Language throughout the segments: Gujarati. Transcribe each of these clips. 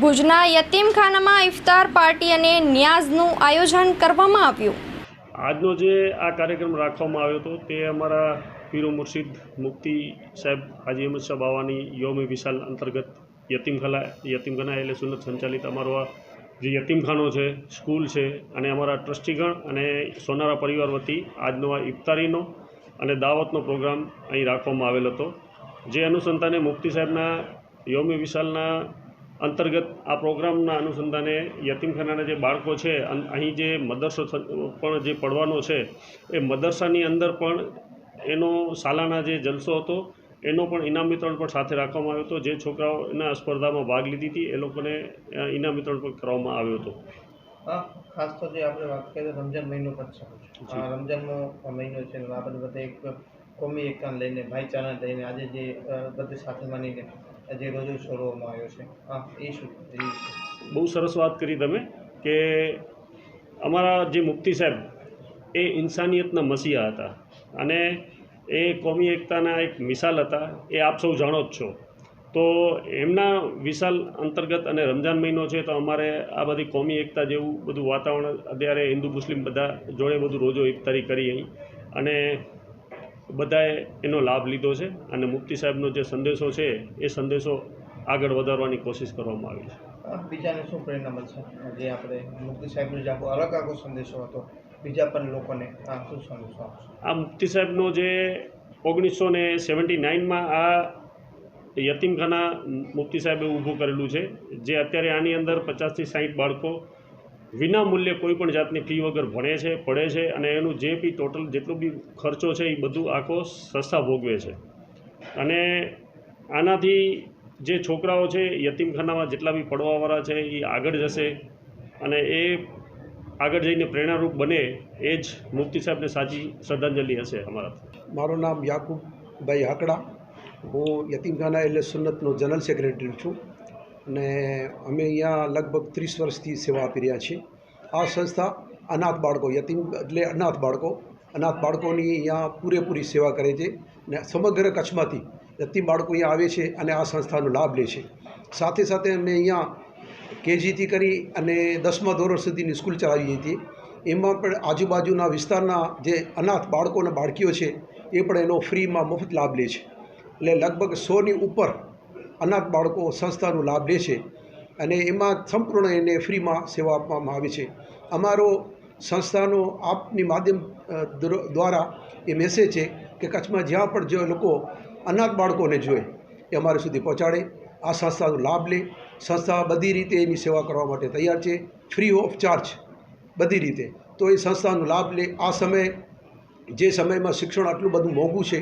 ભુજના યતીમખાનામાં ઇફતાર પાર્ટી અને ન્યાઝનું આયોજન કરવામાં આવ્યું. આજનો જે આ કાર્યક્રમ રાખવામાં આવ્યો હતો તે અમારા પીરો મુર્શિદ મુફ્તી સાહેબ હાજી અહમદ શાહ બાવાની યોમ વિશાલ અંતર્ગત યતીમખાના યતીમખાના એટલે સુનત સંચાલિત અમારો આ જે યતીમખાનો છે, સ્કૂલ છે અને અમારા ટ્રસ્ટીગણ અને સોનારા પરિવાર વતી આજનો આ ઇફતારીનો અને દાવતનો પ્રોગ્રામ અહીં રાખવામાં આવેલ હતો. જે અનુસંધાને મુફ્તી સાહેબના યોમી વિશાલના અંતર્ગત આ પ્રોગ્રામના અનુસંધાને યતીમખાનાના જે બાળકો છે અહીં જે મદરસો પણ જે પડવાનો છે એ મદરસાની અંદર પણ એનો સાલાના જે જલસો હતો એનો પણ ઇનામ વિતરણ પણ સાથે રાખવામાં આવ્યો હતો. જે છોકરાઓના સ્પર્ધામાં ભાગ લીધી હતી એ લોકોને ઇનામ વિતરણ પણ કરવામાં આવ્યો હતો. હા ખાસ તો જે આપણે વાત કરીએ રમજાન મહિનો પણ છે. રમજાનનો મહિનો છે આપણે બધા એક કોમી એકતા લઈને ભાઈચારાને લઈને આજે જે બધે સાથે માનીને જે રજૂ કરવામાં આવ્યો છે. હા, એ શું? બહુ સરસ વાત કરી તમે કે અમારા જે મુફ્તી સાહેબ, એ ઇન્સાનિયતના મસીહા હતા. અને એ કોમી એકતાના એક મિસાલ હતા, એ આપ સૌ જાણો જ છો. તો એમના વિશાલ અંતર્ગત અને રમજાન મહિનો છે, તો અમારે આ બધી કોમી એકતા જેવું બધું વાતાવરણ, અત્યારે હિન્દુ મુસ્લિમ બધા જોડે બધું રોજો ઇફતારી કરી અહીં. અને બધાએ એનો લાભ લીધો છે અને મુફ્તી સાહેબનો જે સંદેશો છે એ સંદેશો આગળ વધારવાની કોશિશ કરવામાં આવી છે. બીજાને શું પ્રેરણા મળશે? જે આપણે મુફ્તી સાહેબનો જે આખો અલગ આખો સંદેશો હતો બીજા પણ લોકોને આ શું સંદેશો આપશે? આ મુફ્તી સાહેબનો જે ઓગણીસો ને સેવન્ટી નાઇનમાં આ યતીમખાના મુફ્તી સાહેબે ઊભું કરેલું છે જે અત્યારે આની અંદર પચાસથી સાહીઠ બાળકો વિના મૂલ્યે કોઈ પણ જાતની ફી વગર ભણે છે, પડે છે અને એનું જે બી ટોટલ જેટલો બી ખર્ચો છે એ બધું આખો સંસ્થા ભોગવે છે. અને આનાથી જે છોકરાઓ છે, યતીમખાનામાં જેટલા બી પડવાવાળા છે એ આગળ જશે અને એ આગળ જઈને પ્રેરણારૂપ બને એ જ મુફ્તી સાહેબને સાચી શ્રદ્ધાંજલિ હશે અમારાથી મારું નામ યાકુબભાઈ હાકડા. હું યતીમખાના એટલે સુન્નતનો જનરલ સેક્રેટરી છું. અને અમે અહીંયા લગભગ ત્રીસ વર્ષથી સેવા આપી રહ્યા છીએ. આ સંસ્થા અનાથ બાળકો, યતીમ એટલે અનાથ બાળકો, અનાથ બાળકોની અહીંયા પૂરેપૂરી સેવા કરે છે ને સમગ્ર કચ્છમાંથી યતીમ બાળકો અહીંયા આવે છે અને આ સંસ્થાનો લાભ લે છે. સાથે સાથે અમે અહીંયા કેજીથી કરી અને દસમા ધોરણ સુધીની સ્કૂલ ચલાવી હતી એમાં પણ આજુબાજુના વિસ્તારના જે અનાથ બાળકો અને બાળકીઓ છે એ પણ એનો ફ્રીમાં મફત લાભ લે છે. એટલે લગભગ સોની ઉપર અનાથ બાળકો સંસ્થાનો લાભ લે છે અને એમાં સંપૂર્ણ એને ફ્રીમાં સેવા આપવામાં આવે છે. અમારો સંસ્થાનો આપની માધ્યમ દ્વારા એ મેસેજ છે કે કચ્છમાં જ્યાં પણ જે લોકો અનાથ બાળકોને જોએ એ અમારે સુધી પહોંચાડે, આ સંસ્થાનો લાભ લે. સંસ્થા બધી રીતે એની સેવા કરવા માટે તૈયાર છે ફ્રી ઓફ ચાર્જ બધી રીતે. તો એ સંસ્થાનો લાભ લે. આ સમયે, જે સમયમાં શિક્ષણ આટલું બધું મોંઘું છે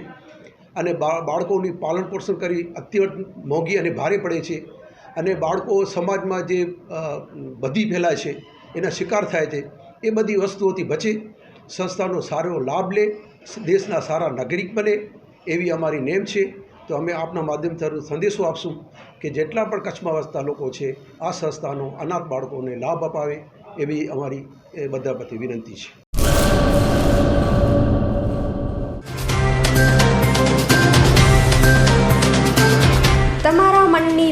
અને બાળકોની પાલન પોષણ કરી અત્યંત મોંઘી અને ભારે પડે છે. અને બાળકો સમાજમાં જે બધી ફેલાય છે, એના શિકાર થાય છે, એ બધી વસ્તુઓથી બચે, સંસ્થાનો સારો લાભ લે, દેશના સારા નાગરિક બને, એવી અમારી નેમ છે. તો અમે આપના માધ્યમથી સંદેશો આપશું કે જેટલા પણ કચ્છમાં વસતા લોકો છે, આ સંસ્થાનો અનાથ બાળકોને લાભ અપાવે, એવી અમારી, એ બધા પ્રત્યે વિનંતી છે.